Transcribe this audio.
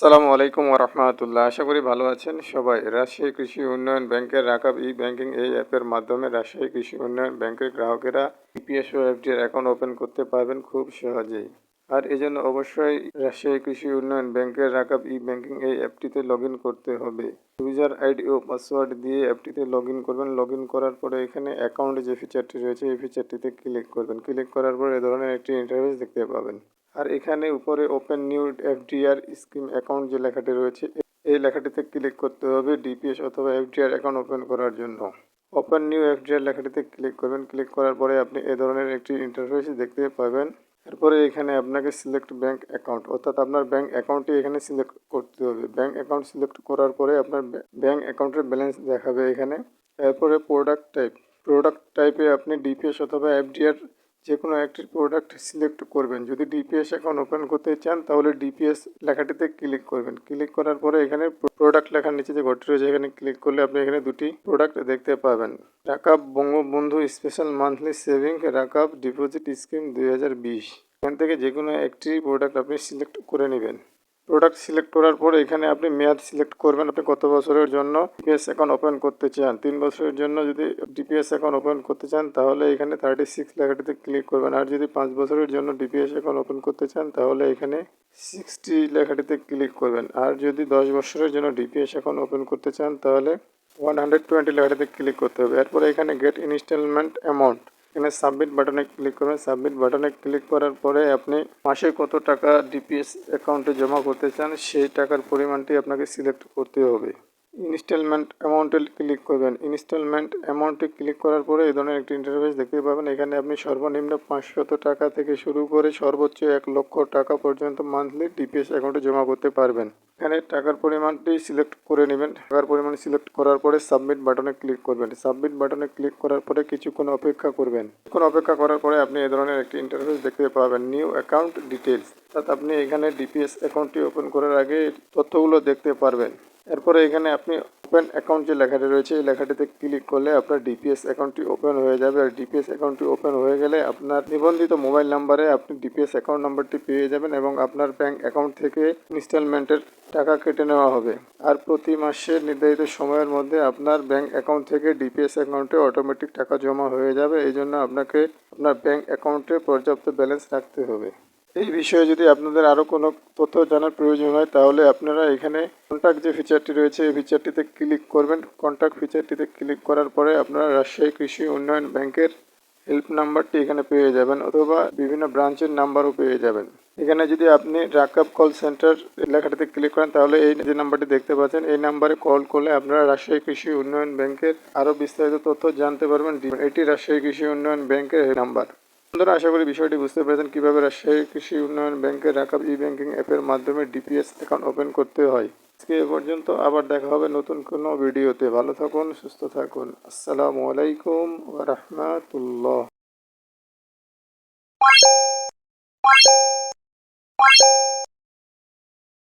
আসসালামু আলাইকুম রহমতুল্লাহ। আশা করি ভালো আছেন সবাই। রাজশাহী কৃষি উন্নয়ন ব্যাংকের রাকাব ই ব্যাংকিং এই অ্যাপের মাধ্যমে রাজশাহী কৃষি উন্নয়ন ব্যাংকের গ্রাহকেরা ইপিএসও এফডির অ্যাকাউন্ট ওপেন করতে পারবেন খুব সহজেই। আর এই জন্য অবশ্যই রাজশাহী কৃষি উন্নয়ন ব্যাংকের রাকাব ই ব্যাংকিং এই অ্যাপটিতে লগ করতে হবে। ইউজার আইডি ও পাসওয়ার্ড দিয়ে অ্যাপটিতে লগ করবেন। লগ করার পরে এখানে অ্যাকাউন্ট যে ফিচারটি রয়েছে, এই ফিচারটিতে ক্লিক করবেন। ক্লিক করার পর এ ধরনের একটি ইন্টারফেস দেখতে পাবেন। আর এখানে উপরে open new FDR scheme account যে লেখাটি রয়েছে, এই লেখাটিতে ক্লিক করতে হবে ডিপিএস অথবা এফডিআর অ্যাকাউন্ট ওপেন করার জন্য। ওপেন নিউ এফডিআর লেখাটিতে ক্লিক করবেন। ক্লিক করার পরে আপনি এ ধরনের একটি ইন্টারফেস দেখতে পাবেন। এরপরে এখানে আপনাকে সিলেক্ট ব্যাংক অ্যাকাউন্ট অর্থাৎ আপনার ব্যাংক অ্যাকাউন্টটি এখানে সিলেক্ট করতে হবে। ব্যাংক অ্যাকাউন্ট সিলেক্ট করার পরে আপনার ব্যাংক অ্যাকাউন্টের ব্যালেন্স দেখাবে এখানে। এরপরে প্রোডাক্ট টাইপ প্রোডাক্ট টাইপে আপনি ডিপিএস অথবা এফডিআর যে কোনো একটি প্রোডাক্ট সিলেক্ট করবেন। যদি ডিপিএস অ্যাকাউন্ট ওপেন করতে চান, তাহলে ডিপিএস লেখাটিতে ক্লিক করবেন। ক্লিক করার পরে এখানে প্রোডাক্ট লেখার নিচে যে ঘরটি রয়েছে, এখানে ক্লিক করলে আপনি এখানে দুটি প্রোডাক্ট দেখতে পাবেন। Rakub Bangabandhu special monthly saving Rakub deposit scheme দুই হাজার বিশ। এখান থেকে যে কোনো একটি প্রোডাক্ট আপনি সিলেক্ট করে নেবেন। প্রোডাক্ট সিলেক্ট করার পর এখানে আপনি মেয়াদ সিলেক্ট করবেন আপনি কত বছরের জন্য ডিপিএস অ্যাকাউন্ট ওপেন করতে চান। তিন বছরের জন্য যদি ডিপিএস অ্যাকাউন্ট ওপেন করতে চান, তাহলে এখানে থার্টি সিক্স লেখাটিতে ক্লিক করবেন। আর যদি পাঁচ বছরের জন্য ডিপিএস অ্যাকাউন্ট ওপেন করতে চান, তাহলে এখানে সিক্সটি লেখাটিতে ক্লিক করবেন। আর যদি দশ বছরের জন্য ডিপিএস অ্যাকাউন্ট ওপেন করতে চান, তাহলে ওয়ান হান্ড্রেড টোয়েন্টি লেখাটিতে ক্লিক করতে হবে। এরপরে এখানে গেট ইনস্টলমেন্ট অ্যামাউন্ট এখানে সাবমিট বাটনে ক্লিক করবেন। সাবমিট বাটনে ক্লিক করার পরে আপনি মাসে কত টাকা ডিপিএস অ্যাকাউন্টে জমা করতে চান, সেই টাকার পরিমাণটি আপনাকে সিলেক্ট করতে হবে। ইনস্টলমেন্ট অ্যামাউন্টে ক্লিক করবেন। ইনস্টলমেন্ট অ্যামাউন্টে ক্লিক করার পরে এই ধরনের একটি ইন্টারফেস দেখতে পাবেন। এখানে আপনি সর্বনিম্ন পাঁচশত টাকা থেকে শুরু করে সর্বোচ্চ এক লক্ষ টাকা পর্যন্ত মান্থলি ডিপিএস অ্যাকাউন্টে জমা করতে পারবেন। এখানে টাকার পরিমাণটি সিলেক্ট করে নেবেন। টাকার পরিমাণ সিলেক্ট করার পরে সাবমিট বাটনে ক্লিক করবেন। সাবমিট বাটনে ক্লিক করার পরে কিছুক্ষণ অপেক্ষা করবেন। কিছুক্ষণ অপেক্ষা করার পরে আপনি এই ধরনের একটি ইন্টারফেস দেখতে পাবেন। নিউ অ্যাকাউন্ট ডিটেলস অর্থাৎ আপনি এখানে ডিপিএস অ্যাকাউন্টটি ওপেন করার আগে তথ্যগুলো দেখতে পারবেন। এরপরে এখানে আপনি ওপেন অ্যাকাউন্ট যে লেখাটি রয়েছে, এই লেখাটিতে ক্লিক করলে আপনার ডিপিএস অ্যাকাউন্টটি ওপেন হয়ে যাবে। আর ডিপিএস অ্যাকাউন্টটি ওপেন হয়ে গেলে আপনার নিবন্ধিত মোবাইল নাম্বারে আপনি ডিপিএস অ্যাকাউন্ট নাম্বারটি পেয়ে যাবেন এবং আপনার ব্যাংক অ্যাকাউন্ট থেকে ইনস্টলমেন্টের টাকা কেটে নেওয়া হবে। আর প্রতি মাসে নির্ধারিত সময়ের মধ্যে আপনার ব্যাংক অ্যাকাউন্ট থেকে ডিপিএস অ্যাকাউন্টে অটোমেটিক টাকা জমা হয়ে যাবে। এই জন্য আপনাকে আপনার ব্যাংক অ্যাকাউন্টে পর্যাপ্ত ব্যালেন্স রাখতে হবে। এই বিষয়ে যদি আপনাদের আরও কোনো তথ্য জানার প্রয়োজন হয়, তাহলে আপনারা এখানে কন্ট্যাক্ট যে ফিচারটি রয়েছে, এই ফিচারটিতে ক্লিক করবেন। কন্ট্যাক্ট ফিচারটিতে ক্লিক করার পরে আপনারা রাজশাহী কৃষি উন্নয়ন ব্যাংকের হেল্প নাম্বারটি এখানে পেয়ে যাবেন অথবা বিভিন্ন ব্রাঞ্চের নাম্বারও পেয়ে যাবেন। এখানে যদি আপনি রাকাব কল সেন্টার লেখাটিতে ক্লিক করেন, তাহলে এই যে নাম্বারটি দেখতে পাচ্ছেন, এই নাম্বারে কল করলে আপনারা রাজশাহী কৃষি উন্নয়ন ব্যাংকের আরও বিস্তারিত তথ্য জানতে পারবেন। এটি রাজশাহী কৃষি উন্নয়ন ব্যাংকের নাম্বার বন্ধুরা, আশা করি বিষয়টি বুঝতে পেরেছেন কীভাবে রাজশাহী কৃষি উন্নয়ন ব্যাংকের রাখা ই ব্যাংকিং অ্যাপের মাধ্যমে ডিপিএস অ্যাকাউন্ট ওপেন করতে হয়। আজকে এ পর্যন্ত, আবার দেখা হবে নতুন কোনো ভিডিওতে। ভালো থাকুন, সুস্থ থাকুন। আসসালামু আলাইকুম ওরহমতুল্লাহ